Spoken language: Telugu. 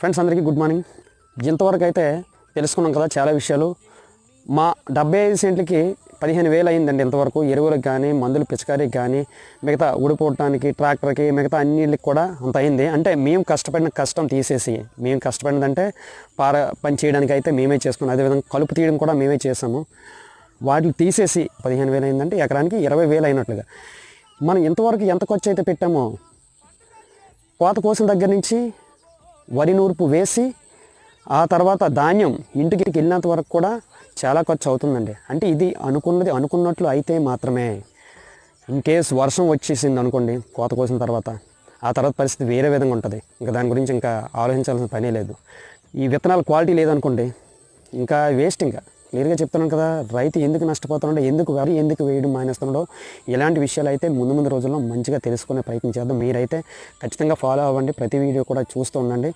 ఫ్రెండ్స్ అందరికీ గుడ్ మార్నింగ్ ఇంతవరకు అయితే తెలుసుకున్నాం కదా చాలా విషయాలు. మా డెబ్బై ఐదు సెంట్లకి పదిహేను వేలు అయిందండి ఇంతవరకు. ఎరువులకు కానీ మందులు పిచకారీకి కానీ మిగతా ఉడిపోవటానికి ట్రాక్టర్కి మిగతా అన్నిటికి కూడా అంత అయింది. అంటే మేము కష్టపడిన కష్టం తీసేసి మేము కష్టపడినదంటే పార పని చేయడానికి అయితే మేమే చేసుకున్నాం. అదేవిధంగా కలుపు తీయడం కూడా మేమే చేసాము వాటిని తీసేసి పదిహేను వేలు అయిందంటే ఎకరానికి ఇరవై వేలు అయినట్లుగా. మనం ఇంతవరకు ఎంత ఖర్చు అయితే పెట్టామో? కోత కోసిన దగ్గర నుంచి వరి నూర్పు వేసి ఆ తర్వాత ధాన్యం ఇంటికి వెళ్ళినంత వరకు కూడా చాలా ఖర్చు అవుతుందండి. అంటే ఇది అనుకున్నది అనుకున్నట్లు అయితే మాత్రమే. ఇన్ కేస్ వర్షం వచ్చేసింది అనుకోండి కోత కోసిన తర్వాత ఆ తర్వాత పరిస్థితి వేరే విధంగా ఉంటుంది. ఇంకా దాని గురించి ఇంకా ఆలోచించాల్సిన పనే లేదు. ఈ విత్తనాల క్వాలిటీ లేదనుకోండి ఇంకా వేస్ట్ ఇంకా. క్లియర్గా చెప్తున్నాను కదా రైతు ఎందుకు నష్టపోతున్నాడో ఎందుకు వరి ఎందుకు వేయడం మానేస్తున్నాడో ఇలాంటి విషయాలు అయితే ముందు ముందు రోజుల్లో మంచిగా తెలుసుకునే ప్రయత్నం చేద్దాం. మీరైతే ఖచ్చితంగా ఫాలో అవ్వండి. ప్రతి వీడియో కూడా చూస్తూ ఉండండి.